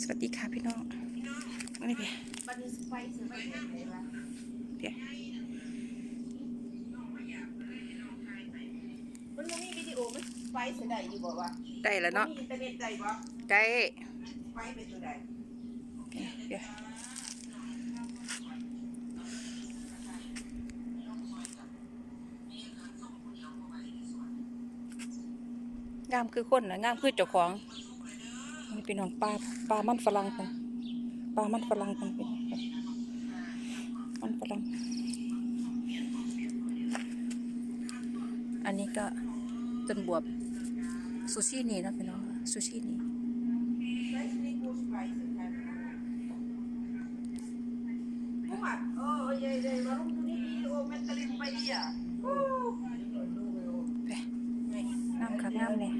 สวัสดีค่ะพี่น้องมานี่เพี่บันนี้ไฟซื้อไปไหนวะเพี่มันบ่มีวิดีโอมันไฟเสียได้อยู่บ่วะได้แล้วเนาะมีอินเทอร์เน็ตได้บ่ได้ไฟเป็นตัวใดเพี่เพี่งามคือคนนะงามคือเจ้าของ นี่เป็นน้องปลาปลามันฝรั่งกันปลามันฝรั่งกันเป็นมันฝรั่งอันนี้ก็ต้นบวบซูชินี่นะพี่น้องซูชินี่ไฟสิได้กูไฟซื้อไปผู้อะเออเย้ๆมาลงตัวนี้วิดีโอแม่ตะลินไปดิอะโอ้ไปงามคักงามเนี่ย